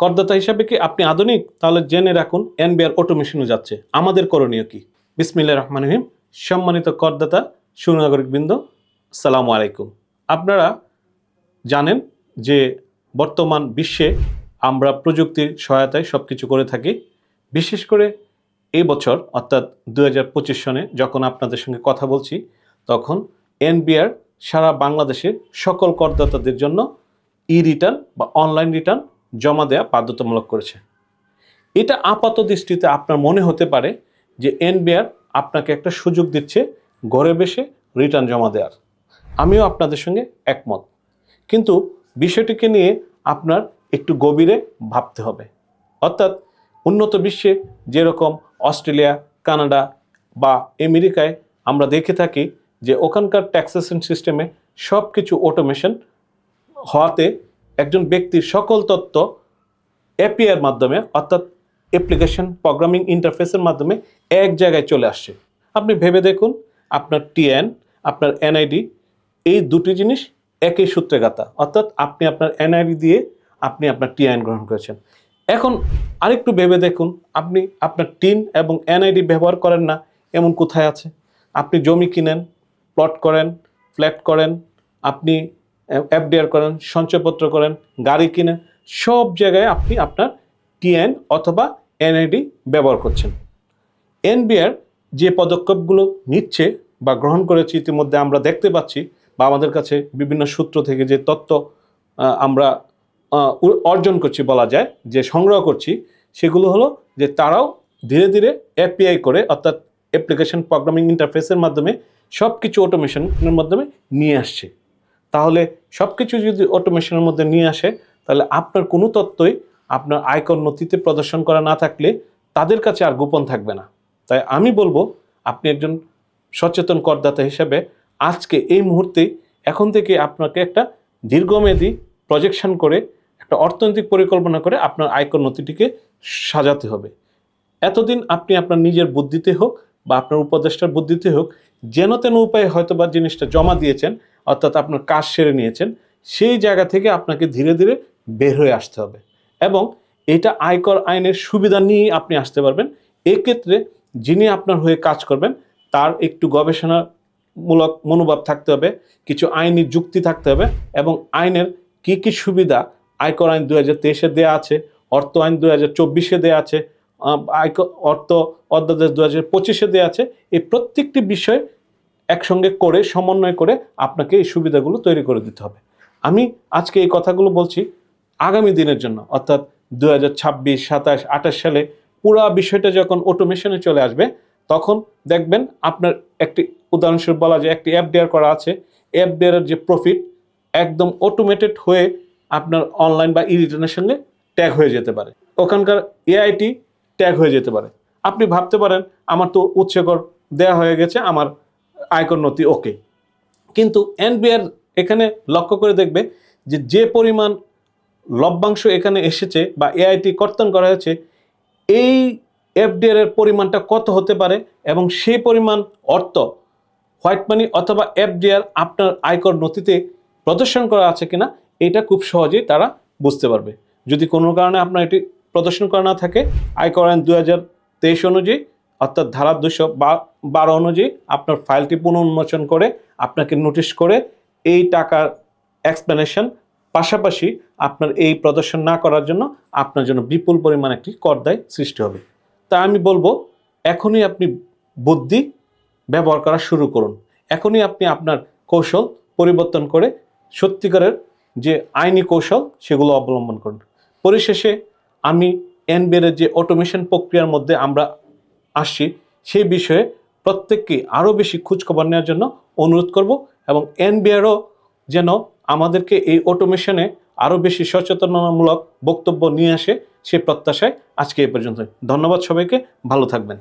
করদাতা হিসাবে কি আপনি আধুনিক? তাহলে জেনে রাখুন, এনবিআর অটোমেশনও যাচ্ছে। আমাদের করণীয় কি? বিসমিল্লা রহমান রহিম, সম্মানিত করদাতা, সুনাগরিক বৃন্দ সালামু আলাইকুম। আপনারা জানেন যে বর্তমান বিশ্বে আমরা প্রযুক্তির সহায়তায় সব কিছু করে থাকি। বিশেষ করে এই বছর, অর্থাৎ দু হাজার পঁচিশ সনে যখন আপনাদের সঙ্গে কথা বলছি, তখন এনবিআর সারা বাংলাদেশের সকল করদাতাদের জন্য ই রিটার্ন বা অনলাইন রিটার্ন জমা দেওয়া বাধ্যতামূলক করেছে। এটা আপাত দৃষ্টিতে আপনার মনে হতে পারে যে এনবিআর আপনাকে একটা সুযোগ দিচ্ছে ঘরে বসে রিটার্ন জমা দেওয়ার আমিও আপনাদের সঙ্গে একমত। কিন্তু বিষয়টিকে নিয়ে আপনার একটু গভীরে ভাবতে হবে। অর্থাৎ উন্নত বিশ্বে যেরকম অস্ট্রেলিয়া, কানাডা বা আমেরিকায় আমরা দেখে থাকি যে ওখানকার ট্যাক্সেশন সিস্টেমে সব কিছু অটোমেশন হওয়াতে একজন ব্যক্তির সকল তথ্য এপিআর মাধ্যমে, অর্থাৎ অ্যাপ্লিকেশন প্রোগ্রামিং ইন্টারফেসের মাধ্যমে এক জায়গায় চলে আসছে। আপনি ভেবে দেখুন, আপনার টিএন আপনার এনআইডি এই দুটি জিনিস একই সূত্রে গাথা। অর্থাৎ আপনি আপনার এনআইডি দিয়ে আপনি আপনার টিআইন গ্রহণ করেছেন। এখন আরেকটু ভেবে দেখুন, আপনি আপনার টিন এবং এনআইডি ব্যবহার করেন না, এমন কোথায় আছে? আপনি জমি কিনেন প্লট করেন ফ্ল্যাট করেন, আপনি এফডিআর করেন, সঞ্চয়পত্র করেন, গাড়ি কিনেন, সব জায়গায় আপনি আপনার টিএন অথবা এনআইডি ব্যবহার করছেন। এনবিআর যে পদক্ষেপগুলো নিচ্ছে বা গ্রহণ করেছে ইতিমধ্যে আমরা দেখতে পাচ্ছি বা আমাদের কাছে বিভিন্ন সূত্র থেকে যে তথ্য আমরা অর্জন করছি বলা যায়, যে সংগ্রহ করছি, সেগুলো হলো যে তারাও ধীরে ধীরে এপিআই করে অর্থাৎ অ্যাপ্লিকেশন প্রোগ্রামিং ইন্টারফেসের মাধ্যমে সব কিছু অটোমেশনের মাধ্যমে নিয়ে আসছে। তাহলে সব কিছু যদি অটোমেশনের মধ্যে নিয়ে আসে, তাহলে আপনার কোনো তত্ত্বই আপনার আয়কর নথিতে প্রদর্শন করা না থাকলে তাদের কাছে আর গোপন থাকবে না। তাই আমি বলব, আপনি একজন সচেতন করদাতা হিসেবে আজকে এই মুহূর্তে এখন থেকে আপনাকে একটা দীর্ঘমেয়াদী প্রজেকশন করে, একটা অর্থনৈতিক পরিকল্পনা করে আপনার আয়কর নথিটিকে সাজাতে হবে। এতদিন আপনি আপনার নিজের বুদ্ধিতে হোক বা আপনার উপদেষ্টার বুদ্ধিতে হোক, যেন তেন উপায়ে হয়তো বা জিনিসটা জমা দিয়েছেন অর্থাৎ আপনার কাজ সেরে নিয়েছেন, সেই জায়গা থেকে আপনাকে ধীরে ধীরে বের হয়ে আসতে হবে। এবং এটা আয়কর আইনের সুবিধা নিয়েই আপনি আসতে পারবেন। এক্ষেত্রে যিনি আপনার হয়ে কাজ করবেন, তার একটু গবেষণামূলক মনোভাব থাকতে হবে, কিছু আইনি যুক্তি থাকতে হবে এবং আইনের কি কি সুবিধা আয়কর আইন দু হাজার তেইশে দেওয়া আছে, অর্থ আইন দু হাজার চব্বিশে দেওয়া আছে আয়কর অর্থ অধ্যাদেশ দু হাজার পঁচিশে দেওয়া আছে, এই প্রত্যেকটি বিষয় একসঙ্গে করে, সমন্বয় করে আপনাকে এই সুবিধাগুলো তৈরি করে দিতে হবে। আমি আজকে এই কথাগুলো বলছি আগামী দিনের জন্য, অর্থাৎ দু হাজার ছাব্বিশ, সাতাশ, আঠাশ সালে পুরা বিষয়টা যখন অটোমেশনে চলে আসবে, তখন দেখবেন আপনার একটি উদাহরণস্বরূপ বলা যায়, একটি এফডিআর করা আছে। অ্যাপ এর যে প্রফিট একদম অটোমেটেড হয়ে আপনার অনলাইন বা ই সঙ্গে ট্যাগ হয়ে যেতে পারে। ওখানকার এআইটি ট্যাগ হয়ে যেতে পারে। আপনি ভাবতে পারেন, আমার তো উৎসকর দেয়া হয়ে গেছে, আমার আয়কর নথি ওকে কিন্তু এনবিআর এখানে লক্ষ্য করে দেখবে যে যে পরিমাণ লভ্যাংশ এখানে এসেছে বা এআইটি কর্তন করা হয়েছে, এই এফডিআর এর পরিমাণটা কত হতে পারে এবং সেই পরিমাণ অর্থ হোয়াইট মানি অথবা এফডিআর আপনার আয়কর নথিতে প্রদর্শন করা আছে কিনা, এটা খুব সহজেই তারা বুঝতে পারবে। যদি কোনো কারণে আপনার এটি প্রদর্শন করা না থাকে, আয়কর আইন দু হাজার তেইশ অনুযায়ী অর্থাৎ ধারা দুশো বারো অনুযায়ী আপনার ফাইলটি পুনর্মোচন করে আপনাকে নোটিশ করে এই টাকার এক্সপ্লেনেশন পাশাপাশি আপনার এই প্রদর্শন না করার জন্য আপনার জন্য বিপুল পরিমাণ একটি করদায় সৃষ্টি হবে। তা আমি বলব, এখনই আপনি বুদ্ধি ব্যবহার করা শুরু করুন। এখনই আপনি আপনার কৌশল পরিবর্তন করে সত্যিকারের যে আইনি কৌশল সেগুলো অবলম্বন করুন। পরিশেষে আমি এনবিআর যে অটোমেশন প্রক্রিয়ার মধ্যে আমরা আসছি, সেই বিষয়ে প্রত্যেককে আরও বেশি খোঁজখবর নেওয়ার জন্য অনুরোধ করব এবং এনবিআরও যেন আমাদেরকে এই অটোমেশনে আরও বেশি সচেতনতামূলক বক্তব্য নিয়ে আসে সে প্রত্যাশায় আজকে এ পর্যন্ত ধন্যবাদ সবাইকে, ভালো থাকবেন।